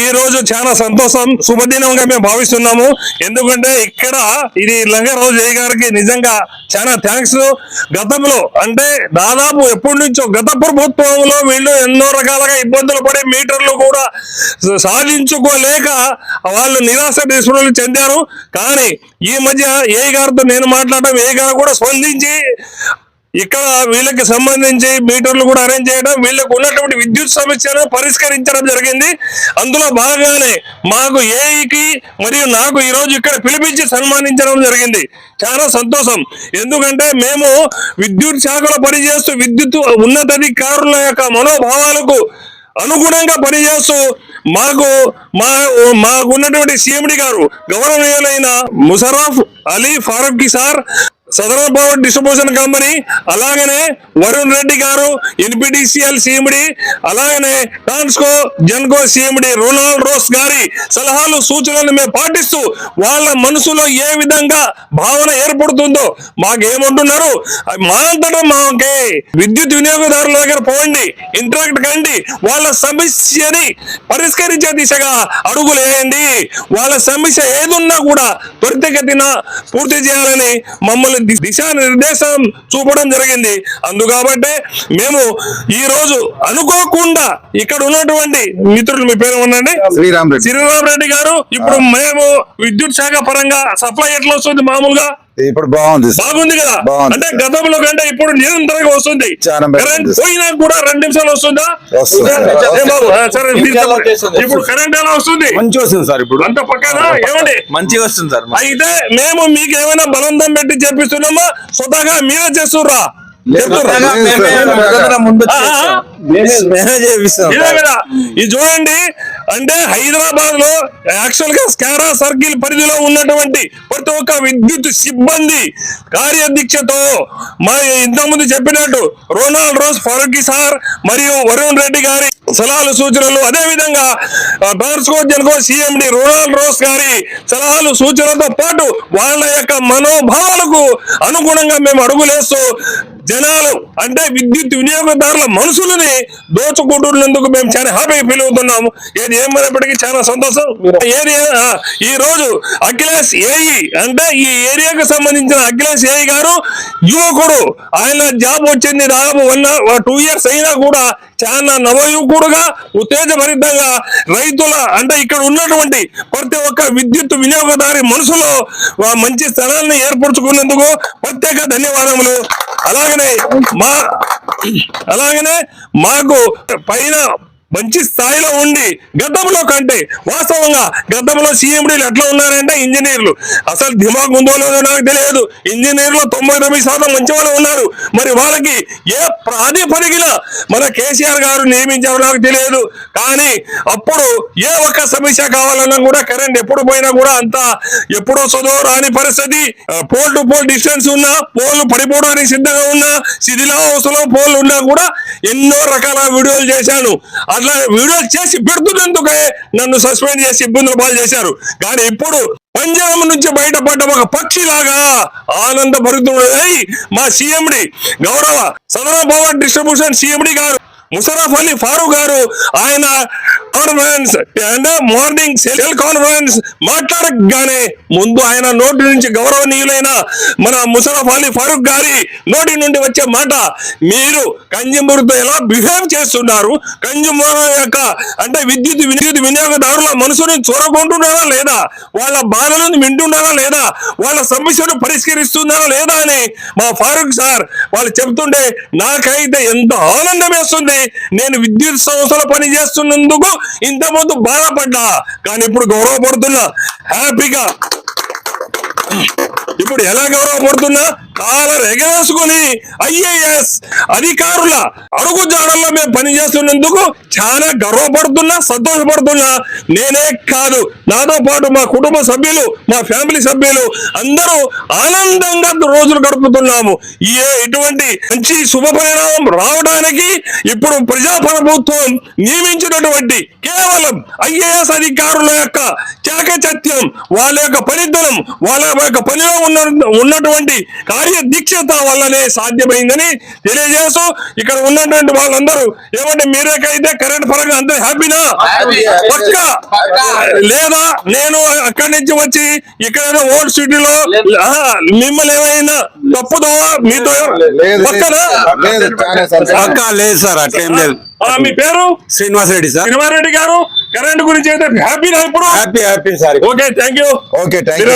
ఈ రోజు చాలా సంతోషం శుభదినంగా మేము భావిస్తున్నాము. ఎందుకంటే ఇక్కడ ఇది లంగారావు జయ గారికి నిజంగా చాలా థ్యాంక్స్ గతంలో అంటే దాదాపు ఎప్పటి నుంచో గత ప్రభుత్వంలో వీళ్ళు ఎన్నో రకాలుగా ఇబ్బందులు పడి మీటర్లు కూడా సాధించుకోలేక వాళ్ళు నిరాశ నిస్పృహలు చెందారు. కానీ ఈ మధ్య ఏ గారితో నేను మాట్లాడడం ఏ గారు కూడా స్పందించి ఇక్కడ వీళ్ళకి సంబంధించి మీటర్లు కూడా అరేంజ్ చేయడం వీళ్ళకు ఉన్నటువంటి విద్యుత్ సమస్యను పరిష్కరించడం జరిగింది. అందులో భాగంగానే మాకు ఏఈకి మరియు నాకు ఈరోజు ఇక్కడ పిలిపించి సన్మానించడం జరిగింది. చాలా సంతోషం. ఎందుకంటే మేము విద్యుత్ శాఖలో పనిచేస్తూ విద్యుత్ ఉన్నతాధికారుల యొక్క మనోభావాలకు అనుగుణంగా పనిచేస్తూ మాకు మా మాకు ఉన్నటువంటి సిఎండి గారు గౌరవనీయులైన Musharraf Ali Farooq sir southern power distribution company అలాగనే వరుణ్ రెడ్డి గారు ఎన్పిటిసిఎల్ సిఎండి అలాగనే TRANSCO GENCO CMD Ronald Ross గారి సలహాలు సూచనలు మేము పాటిస్తూ వాళ్ళ మనసులో ఏ విధంగా భావన ఏర్పడుతుందో మాకేమంటున్నారు? మా అంతటా మాకే విద్యుత్ వినియోగదారుల దగ్గర పోండి ఇంటరాక్ట్ కండి వాళ్ళ సమస్యని పరిష్కరించే దిశగా అడుగులు వేయండి. వాళ్ళ సమస్య ఏదున్నా కూడా త్వరితగతిన పూర్తి చేయాలని మమ్మల్ని దిశానిర్దేశం చూపడం జరిగింది. అందుకాబట్టే మేము ఈ రోజు అనుకోకుండా ఇక్కడ ఉన్నటువంటి మిత్రులు మీ పేరు ఉండండి శ్రీరామ్ రెడ్డి. శ్రీరామ్ రెడ్డి గారు ఇప్పుడు మేము విద్యుత్ శాఖ పరంగా సప్లై ఎట్లా వస్తుంది మామూలుగా? ఇప్పుడు బాగుంది. బాగుంది కదా? బాగుంది. అంటే గతంలో కంటే ఇప్పుడు నిరంతరంగా వస్తుంది. కరెంట్. పోయినా కూడా రెండు నిమిషాలు వస్తుందా. ఇప్పుడు కరెంట్ ఎలా వస్తుంది? మంచి వస్తుంది సార్ ఇప్పుడు. అంత పక్కన ఏమండి? మంచిగా వస్తుంది సార్. అయితే మేము మీకు ఏమైనా బలందం పెట్టి చెప్పిస్తున్నామా? స్వతహాగా మీరే చేస్తుర్రా? ఇదే చూడండి అంటే హైదరాబాద్లో యాక్చువల్గా స్కారా సర్కిల్ పరిధిలో ఉన్నటువంటి ప్రతి ఒక్క విద్యుత్ సిబ్బంది కార్యదీక్షతో మా ఇంతకుముందు చెప్పినట్టు రోనాల్డ్ రోజ్ ఫరూక్ సార్ మరియు వరుణ్ రెడ్డి గారి సలహాలు సూచనలు అదే విధంగా TRANSCO GENCO CMD Ronald Ross గారి సలహాలు సూచనలతో పాటు వాళ్ళ యొక్క మనోభావాలకు అనుగుణంగా మేము అడుగులేస్తూ జనాలు అంటే విద్యుత్ వినియోగదారుల మనసులని దోచుకుంటున్నందుకు మేము చాలా హ్యాపీగా ఫీల్ అవుతున్నాము. ఏది ఏమైనప్పటికీ చాలా సంతోషం. ఏరియా ఈ రోజు అఖిలేష్ ఏఈ అంటే ఈ ఏరియాకు సంబంధించిన అఖిలేష్ ఏఈ గారు యువకుడు. ఆయన జాబ్ వచ్చింది దాదాపు వన్ టూ ఇయర్స్ అయినా కూడా చాలా నవయువకుడుగా ఉత్తేజభరితంగా రైతుల అంటే ఇక్కడ ఉన్నటువంటి ప్రతి ఒక్క విద్యుత్ వినియోగదారి మనసులో మంచి స్థలాన్ని ఏర్పరచుకున్నందుకు ప్రత్యేక ధన్యవాదములు. అలాగనే మా అలాగనే మాకు పైన మంచి స్థాయిలో ఉండి గతంలో కంటే వాస్తవంగా గతంలో సీఎండీలు ఎట్లా ఉన్నారంటే ఇంజనీర్లు. అసలు దిమాగ్ ఉందో లేదో నాకు తెలియదు. ఇంజనీర్లు తొంభై తొమ్మిది శాతం మంచి వాళ్ళు ఉన్నారు. మరి వాళ్ళకి ఏ ప్రాతిపదికన మన కేసీఆర్ గారు నియమించారో నాకు తెలియదు. కానీ అప్పుడు ఏ ఒక్క సమస్య కావాలన్నా కూడా కరెంట్ ఎప్పుడు పోయినా కూడా అంత ఎప్పుడో చదువు రాని పరిస్థితి. పోల్ టు పోల్ డిస్టెన్స్ ఉన్నా పోల్ పడిపోవడానికి సిద్ధంగా ఉన్నా శిథిలావస్థలో పోల్ ఉన్నా కూడా ఎన్నో రకాల వీడియోలు చేశాను. అది అట్లా వీడియోలు చేసి పెడుతున్నందుకే నన్ను సస్పెండ్ చేసి ఇబ్బందులు పాలు చేశారు. కానీ ఇప్పుడు పంజాబ్ నుంచి బయటపడ్డ ఒక పక్షిలాగా ఆనంద భరితుడై మా సీఎండి గౌరవ సదరన్ పవర్ డిస్ట్రిబ్యూషన్ సీఎండి గారు ముషరఫ్ అలీ ఫారూక్ గారు ఆయన కాన్ఫరెన్స్ అంటే మార్నింగ్ సెల్ కాన్ఫరెన్స్ మాట్లాడగానే ముందు ఆయన నోటి నుంచి గౌరవనీయులైన మన ముషరఫ్ అలీ ఫారూక్ గారి నోటి నుండి వచ్చే మాట మీరు కన్జ్యూమర్తో ఎలా బిహేవ్ చేస్తున్నారు? కన్జ్యూమర్ యొక్క అంటే విద్యుత్ విద్యుత్ వినియోగదారుల మనసుని చూరగొంటున్నారా లేదా? వాళ్ళ బాధలను వింటున్నారా లేదా? వాళ్ళ సమస్యను పరిష్కరిస్తున్నారా లేదా అని మా ఫారూక్ సార్ వాళ్ళు చెప్తుంటే నాకైతే ఎంత ఆనందం వేస్తుంది. నేను విద్యుత్ సంస్థలో పని చేస్తున్నందుకు ఇంతకుముందు బాధపడ్డా. కానీ ఇప్పుడు గౌరవపడుతున్నా. హ్యాపీగా. ఇప్పుడు ఎలా గౌరవపడుతున్నా కాలర్ ఎగరేసుకొని ఐఏఎస్ అధికారుల అడుగు జాడల్లో మేము పనిచేస్తున్నందుకు చాలా గర్వపడుతున్నా సంతోషపడుతున్నా. నేనే కాదు. నాతో పాటు మా కుటుంబ సభ్యులు మా ఫ్యామిలీ సభ్యులు అందరూ ఆనందంగా రోజులు గడుపుతున్నాము. ఏ ఇటువంటి మంచి శుభ పరిణామం రావడానికి ఇప్పుడు ప్రజా ప్రభుత్వం నియమించినటువంటి కేవలం ఐఏఎస్ అధికారుల యొక్క చాకచత్యం వాళ్ళ యొక్క పనితనం వాళ్ళ యొక్క పనిలో ఉన్న ఉన్నటువంటి కార్యదీక్షత వల్లనే సాధ్యమైందని తెలియజేస్తూ ఇక్కడ ఉన్నటువంటి వాళ్ళందరూ ఏమంటే మీరేకైతే కరెంట్ పరంగా అంత హ్యాపీనా. పక్క. లేదా నేను అక్కడి నుంచి వచ్చి ఇక్కడ ఓల్డ్ సిటీలో మిమ్మల్ని ఏమైనా తప్పుదో మీతో పక్కన? లేదు సార్ అట్లేం లేదు. మీ పేరు? శ్రీనివాస్ రెడ్డి సార్. శ్రీనివారెడ్డి గారు కరెంట్ గురించి అయితే హ్యాపీనా ఇప్పుడు? Happy happy sir. Okay thank you okay thank you?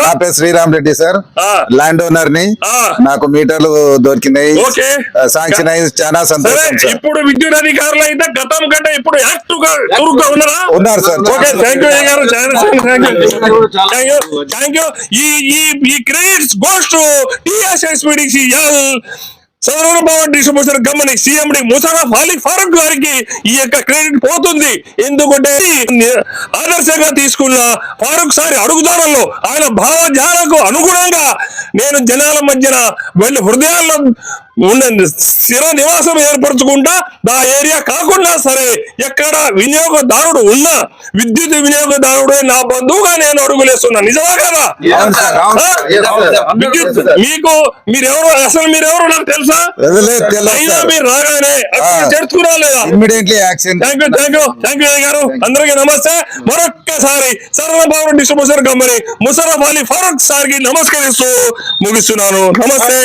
నా పేరు శ్రీరామ్ రెడ్డి సార్. ఆ. ల్యాండ్ ఓనర్ని. నాకు మీటర్లు దొరికినాయి. ఓకే. శాంక్షన్ అయి చాలా సంతోషం ఇప్పుడు విద్యుత్ అధికారులు అయితే గతం కంటే ఇప్పుడు యాక్టివ్గా చురుగ్గా ఉన్నారా? ఉన్నారు సార్ ఓకే థ్యాంక్ యూ గారు థ్యాంక్ యూ ఈ ఈ ఈ credits goes to TSSPDCL Chandrababu power distribution company CMD Musharraf Ali Farooq గారికి ఈ యొక్క క్రెడిట్ పోతుంది. ఎందుకంటే ఆదర్శంగా తీసుకున్న ఫారూక్ సారి అడుగుదారంలో ఆయన భావజాలకు అనుగుణంగా నేను జనాల మధ్యన వెళ్ళి హృదయాల్లో స్థిర నివాసం ఏర్పరచుకుంటా నా ఏరియా కాకుండా సరే ఎక్కడ వినియోగదారుడు ఉన్నా విద్యుత్ వినియోగదారుడే నా బంధువుగా నేను అడుగులేస్తున్నా. నిజమా కదా. విద్యుత్ మీకు మీరెవరు అసలు మీరెవరు నాకు తెలుసా? అయినా. మీరు రాగానే. చేర్చుకురా లేదా? Thank you thank you thank you గారు అందరికీ నమస్తే. మరొక్కసారి సర్వ power distribution company Musharraf Ali Farooq సార్కి నమస్కరిస్తూ ముగిస్తున్నాను. నమస్తే.